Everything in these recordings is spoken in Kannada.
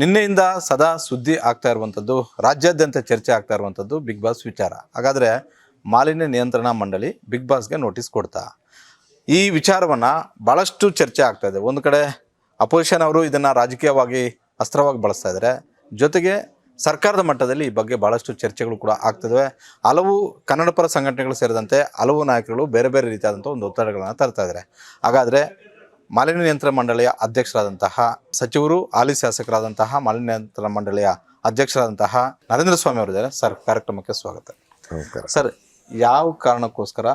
ನಿನ್ನೆಯಿಂದ ಸದಾ ಸುದ್ದಿ ಆಗ್ತಾ ಇರುವಂಥದ್ದು, ರಾಜ್ಯಾದ್ಯಂತ ಚರ್ಚೆ ಆಗ್ತಾ ಇರುವಂಥದ್ದು ಬಿಗ್ ಬಾಸ್ ವಿಚಾರ. ಹಾಗಾದರೆ ಮಾಲಿನ್ಯ ನಿಯಂತ್ರಣ ಮಂಡಳಿ ಬಿಗ್ ಬಾಸ್ಗೆ ನೋಟಿಸ್ ಕೊಡ್ತಾ. ಈ ವಿಚಾರವನ್ನು ಭಾಳಷ್ಟು ಚರ್ಚೆ ಆಗ್ತಾ ಇದೆ. ಒಂದು ಕಡೆ ಅಪೋಸಿಷನ್ ಅವರು ಇದನ್ನು ರಾಜಕೀಯವಾಗಿ ಅಸ್ತ್ರವಾಗಿ ಬಳಸ್ತಾ ಇದ್ದಾರೆ. ಜೊತೆಗೆ ಸರ್ಕಾರದ ಮಟ್ಟದಲ್ಲಿ ಈ ಬಗ್ಗೆ ಭಾಳಷ್ಟು ಚರ್ಚೆಗಳು ಕೂಡ ಆಗ್ತದೆ ಹಲವು ಕನ್ನಡ ಪರ ಸಂಘಟನೆಗಳು ಸೇರಿದಂತೆ ಹಲವು ನಾಯಕರುಗಳು ಬೇರೆ ಬೇರೆ ರೀತಿಯಾದಂಥ ಒಂದು ಒತ್ತಡಗಳನ್ನು ತರ್ತಾ ಇದ್ದಾರೆ. ಹಾಗಾದರೆ ಮಾಲಿನ್ಯ ನಿಯಂತ್ರಣ ಮಂಡಳಿಯ ಅಧ್ಯಕ್ಷರಾದಂತಹ ಸಚಿವರು ಹಾಲಿ ಶಾಸಕರಾದಂತಹ ಮಾಲಿನ್ಯ ನಿಯಂತ್ರಣ ಮಂಡಳಿಯ ಅಧ್ಯಕ್ಷರಾದಂತಹ ನರೇಂದ್ರ ಸ್ವಾಮಿ ಅವರಿದ್ದಾರೆ. ಸರ್ ಕಾರ್ಯಕ್ರಮಕ್ಕೆ ಸ್ವಾಗತ. ಸರ್ ಯಾವ ಕಾರಣಕ್ಕೋಸ್ಕರ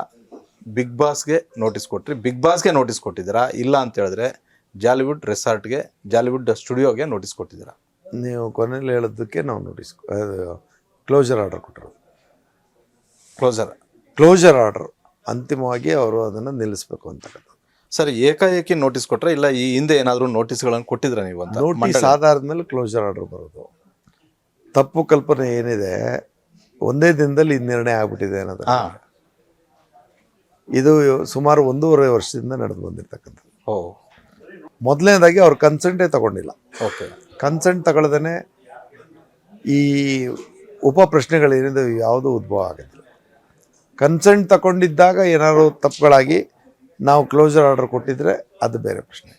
ಬಿಗ್ ಬಾಸ್ಗೆ ನೋಟಿಸ್ ಕೊಟ್ರಿ? ಬಿಗ್ ಬಾಸ್ಗೆ ನೋಟಿಸ್ ಕೊಟ್ಟಿದ್ದೀರಾ? ಇಲ್ಲ ಅಂತ ಹೇಳಿದ್ರೆ ಜಾಲಿವುಡ್ ರೆಸಾರ್ಟ್ಗೆ ಜಾಲಿವುಡ್ ಸ್ಟುಡಿಯೋಗೆ ನೋಟಿಸ್ ಕೊಟ್ಟಿದ್ದೀರಾ? ನೀವು ಕೊನೆಯಲ್ಲಿ ಹೇಳೋದಕ್ಕೆ ನಾವು ನೋಟಿಸ್ ಕ್ಲೋಜರ್ ಆರ್ಡರ್ ಕೊಟ್ಟರು ಕ್ಲೋಸರ್ ಕ್ಲೋಜರ್ ಆರ್ಡರ್ ಅಂತಿಮವಾಗಿ ಅವರು ಅದನ್ನು ನಿಲ್ಲಿಸಬೇಕು ಅಂತಕ್ಕಂಥದ್ದು ಸರ್ ಏಕಾಏಕಿ ನೋಟಿಸ್ ಕೊಟ್ರೆ ಇಲ್ಲ ಈ ಹಿಂದೆ ಏನಾದರೂ ನೋಟಿಸ್ಗಳನ್ನು ಕೊಟ್ಟಿದ್ರೆ ನೀವು ಅಂತ ನೋಟಿಸ್ ಆಧಾರದ ಮೇಲೆ ಕ್ಲೋಸರ್ ಆರ್ಡರ್ ಬರೋದು. ತಪ್ಪು ಕಲ್ಪನೆ ಏನಿದೆ ಒಂದೇ ದಿನದಲ್ಲಿ ಇದು ನಿರ್ಣಯ ಆಗ್ಬಿಟ್ಟಿದೆ ಅನ್ನೋದು ಇದು ಸುಮಾರು ಒಂದೂವರೆ ವರ್ಷದಿಂದ ನಡೆದು ಬಂದಿರ್ತಕ್ಕಂಥದ್ದು. ಓ. ಮೊದಲನೇದಾಗಿ ಅವ್ರು ಕನ್ಸೆಂಟೇ ತಗೊಂಡಿಲ್ಲ. ಓಕೆ. ಕನ್ಸೆಂಟ್ ತಗೊಳ್ದೇ ಈ ಉಪ ಪ್ರಶ್ನೆಗಳೇನಿದೆ ಯಾವುದೂ ಉದ್ಭವ ಆಗುತ್ತೆ ಕನ್ಸೆಂಟ್ ತಗೊಂಡಿದ್ದಾಗ ಏನಾದರೂ ತಪ್ಪುಗಳಾಗಿ ನಾವು ಕ್ಲೋಸರ್ ಆರ್ಡರ್ ಕೊಟ್ಟಿದ್ರೆ ಅದು ಬೇರೆ ಪ್ರಶ್ನೆ.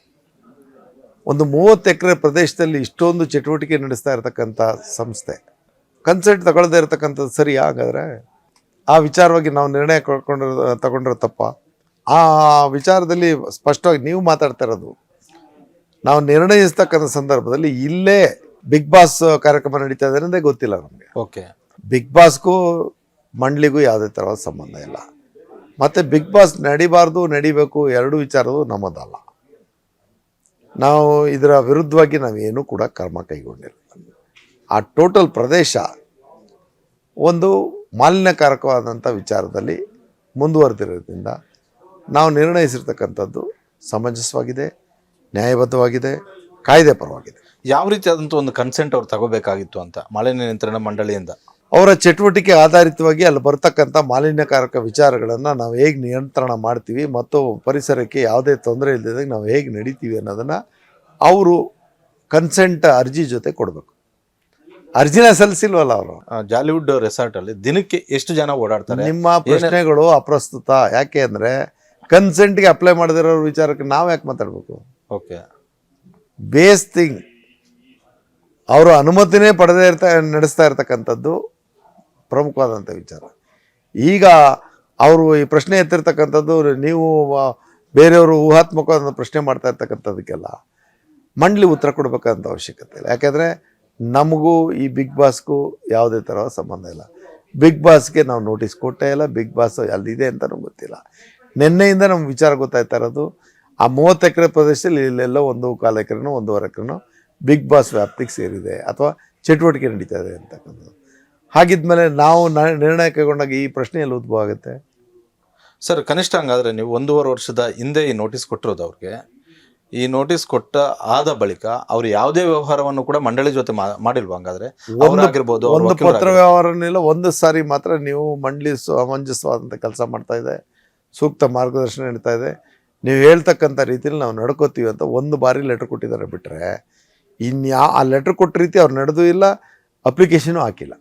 ಒಂದು ಮೂವತ್ತು ಎಕರೆ ಪ್ರದೇಶದಲ್ಲಿ ಇಷ್ಟೊಂದು ಚಟುವಟಿಕೆ ನಡೆಸ್ತಾ ಇರತಕ್ಕಂಥ ಸಂಸ್ಥೆ ಕನ್ಸೆಂಟ್ ತಗೊಳ್ಳದೇ ಇರತಕ್ಕಂಥದ್ದು ಸರಿ ಹಾಗಾದರೆ ಆ ವಿಚಾರವಾಗಿ ನಾವು ನಿರ್ಣಯ ಕಳ್ಕೊಂಡಿರೋ ತಗೊಂಡಿರೋ ತಪ್ಪ. ಆ ವಿಚಾರದಲ್ಲಿ ಸ್ಪಷ್ಟವಾಗಿ ನೀವು ಮಾತಾಡ್ತಾ ಇರೋದು ನಾವು ನಿರ್ಣಯಿಸ್ತಕ್ಕಂಥ ಸಂದರ್ಭದಲ್ಲಿ ಇಲ್ಲೇ ಬಿಗ್ ಬಾಸ್ ಕಾರ್ಯಕ್ರಮ ನಡೀತಾ ಇದೆ ಅನ್ನೋದೇ ಗೊತ್ತಿಲ್ಲ ನಮಗೆ. ಓಕೆ ಬಿಗ್ ಬಾಸ್ಗೂ ಮಂಡ್ಲಿಗೂ ಯಾವುದೇ ಥರದ ಸಂಬಂಧ ಇಲ್ಲ. ಮತ್ತು ಬಿಗ್ ಬಾಸ್ ನಡಿಬಾರ್ದು, ನಡಿಬೇಕು ಎರಡು ವಿಚಾರವು ನಮ್ಮದಲ್ಲ. ನಾವು ಇದರ ವಿರುದ್ಧವಾಗಿ ನಾವೇನೂ ಕೂಡ ಕ್ರಮ ಕೈಗೊಂಡಿಲ್ಲ. ಆ ಟೋಟಲ್ ಪ್ರದೇಶ ಒಂದು ಮಾಲಿನ್ಯಕಾರಕವಾದಂಥ ವಿಚಾರದಲ್ಲಿ ಮುಂದುವರೆದಿರೋದ್ರಿಂದ ನಾವು ನಿರ್ಣಯಿಸಿರ್ತಕ್ಕಂಥದ್ದು ಸಮಂಜಸವಾಗಿದೆ, ನ್ಯಾಯಬದ್ಧವಾಗಿದೆ, ಕಾಯ್ದೆ ಪರವಾಗಿದೆ. ಯಾವ ರೀತಿಯಾದಂಥ ಒಂದು ಕನ್ಸೆಂಟ್ ಅವ್ರು ತಗೋಬೇಕಾಗಿತ್ತು ಅಂತ ಮಾಲಿನ್ಯ ನಿಯಂತ್ರಣ ಮಂಡಳಿಯಿಂದ? ಅವರ ಚಟುವಟಿಕೆ ಆಧಾರಿತವಾಗಿ ಅಲ್ಲಿ ಬರ್ತಕ್ಕಂಥ ಮಾಲಿನ್ಯಕಾರಕ ವಿಚಾರಗಳನ್ನು ನಾವು ಹೇಗೆ ನಿಯಂತ್ರಣ ಮಾಡ್ತೀವಿ ಮತ್ತು ಪರಿಸರಕ್ಕೆ ಯಾವುದೇ ತೊಂದರೆ ಇಲ್ಲದಾಗ ನಾವು ಹೇಗೆ ನಡೀತೀವಿ ಅನ್ನೋದನ್ನು ಅವರು ಕನ್ಸೆಂಟ್ ಅರ್ಜಿ ಜೊತೆ ಕೊಡಬೇಕು. ಅರ್ಜಿನ ಸಲ್ಲಿಸಿಲ್ವಲ್ಲ ಅವರು? ಜಾಲಿವುಡ್ ರೆಸಾರ್ಟ್ ಅಲ್ಲಿ ದಿನಕ್ಕೆ ಎಷ್ಟು ಜನ ಓಡಾಡ್ತಾರೆ? ನಿಮ್ಮ ಪ್ರಶ್ನೆಗಳು ಅಪ್ರಸ್ತುತ. ಯಾಕೆ ಅಂದರೆ ಕನ್ಸೆಂಟ್ಗೆ ಅಪ್ಲೈ ಮಾಡದಿರೋ ವಿಚಾರಕ್ಕೆ ನಾವು ಯಾಕೆ ಮಾತಾಡಬೇಕು? ಓಕೆ. Base thing. ಅವರು ಅನುಮತಿನೇ ಪಡೆದೇ ಇರ್ತಾ ನಡೆಸ್ತಾ ಇರ್ತಕ್ಕಂಥದ್ದು ಪ್ರಮುಖವಾದಂಥ ವಿಚಾರ. ಈಗ ಅವರು ಈ ಪ್ರಶ್ನೆ ಎತ್ತಿರ್ತಕ್ಕಂಥದ್ದು ನೀವು ಬೇರೆಯವರು ಊಹಾತ್ಮಕವಾದ ಪ್ರಶ್ನೆ ಮಾಡ್ತಾ ಇರ್ತಕ್ಕಂಥದಕ್ಕೆಲ್ಲ ಮಂಡಲಿ ಉತ್ತರ ಕೊಡಬೇಕಂತ ಅವಶ್ಯಕತೆ ಇಲ್ಲ. ಯಾಕೆಂದರೆ ನಮಗೂ ಈ ಬಿಗ್ ಬಾಸ್ಗೂ ಯಾವುದೇ ಥರ ಸಂಬಂಧ ಇಲ್ಲ. ಬಿಗ್ ಬಾಸ್ಗೆ ನಾವು ನೋಟಿಸ್ ಕೊಟ್ಟೇ ಇಲ್ಲ. ಬಿಗ್ ಬಾಸ್ ಅಲ್ಲಿದೆ ಅಂತ ನಮ್ಗೆ ಗೊತ್ತಿಲ್ಲ. ನಿನ್ನೆಯಿಂದ ನಮ್ಗೆ ವಿಚಾರ ಗೊತ್ತಾಯ್ತಾ ಇರೋದು, ಆ ಮೂವತ್ತು ಎಕರೆ ಪ್ರದೇಶದಲ್ಲಿ ಇಲ್ಲೆಲ್ಲ ಒಂದು ಕಾಲು ಎಕರೆನೋ ಒಂದೂವರೆ ಎಕರೆನೋ ಬಿಗ್ ಬಾಸ್ ವ್ಯಾಪ್ತಿಗೆ ಸೇರಿದೆ ಅಥವಾ ಚಟುವಟಿಕೆ ನಡೀತಾ ಇದೆ ಅಂತಕ್ಕಂಥದ್ದು. ಹಾಗಿದ್ಮೇಲೆ ನಾವು ನ- ನಿರ್ಣಯ ಕೈಗೊಂಡಾಗ ಈ ಪ್ರಶ್ನೆ ಎಲ್ಲಿ ಉದ್ಭವ ಆಗುತ್ತೆ ಸರ್ ಕನಿಷ್ಠ ಹಂಗಾದ್ರೆ ನೀವು ಒಂದೂವರೆ ವರ್ಷದ ಹಿಂದೆ ಈ ನೋಟಿಸ್ ಕೊಟ್ಟಿರೋದು ಅವ್ರಿಗೆ. ಈ ನೋಟಿಸ್ ಕೊಟ್ಟ ಆದ ಬಳಿಕ ಅವ್ರು ಯಾವುದೇ ವ್ಯವಹಾರವನ್ನು ಕೂಡ ಮಂಡಳಿ ಜೊತೆ ಮಾ- ಮಾಡಿಲ್ವಾ ಹಂಗಾದ್ರೆ? ಆಗಿರ್ಬೋದು ಒಂದು. ಪತ್ರ ವ್ಯವಹಾರನಿಲ್ಲ ಒಂದು ಸಾರಿ ಮಾತ್ರ ನೀವು ಮಂಡಳಿ ಸಮಂಜಸವಾದಂಥ ಕೆಲಸ ಮಾಡ್ತಾ ಇದೆ ಸೂಕ್ತ ಮಾರ್ಗದರ್ಶನ ನೀಡ್ತಾ ಇದೆ. ನೀವು ಹೇಳ್ತಕ್ಕಂಥ ರೀತಿಯಲ್ಲಿ ನಾವು ನಡ್ಕೋತೀವಿ ಅಂತ ಒಂದು ಬಾರಿ ಲೆಟ್ರ್ ಕೊಟ್ಟಿದ್ದಾರೆ ಬಿಟ್ಟರೆ ಇನ್ಯಾ ಆ ಲೆಟ್ರ್ ಕೊಟ್ಟ ರೀತಿ ಅವ್ರು ನಡೆದೂ ಇಲ್ಲ ಅಪ್ಲಿಕೇಶನು ಹಾಕಿಲ್ಲ.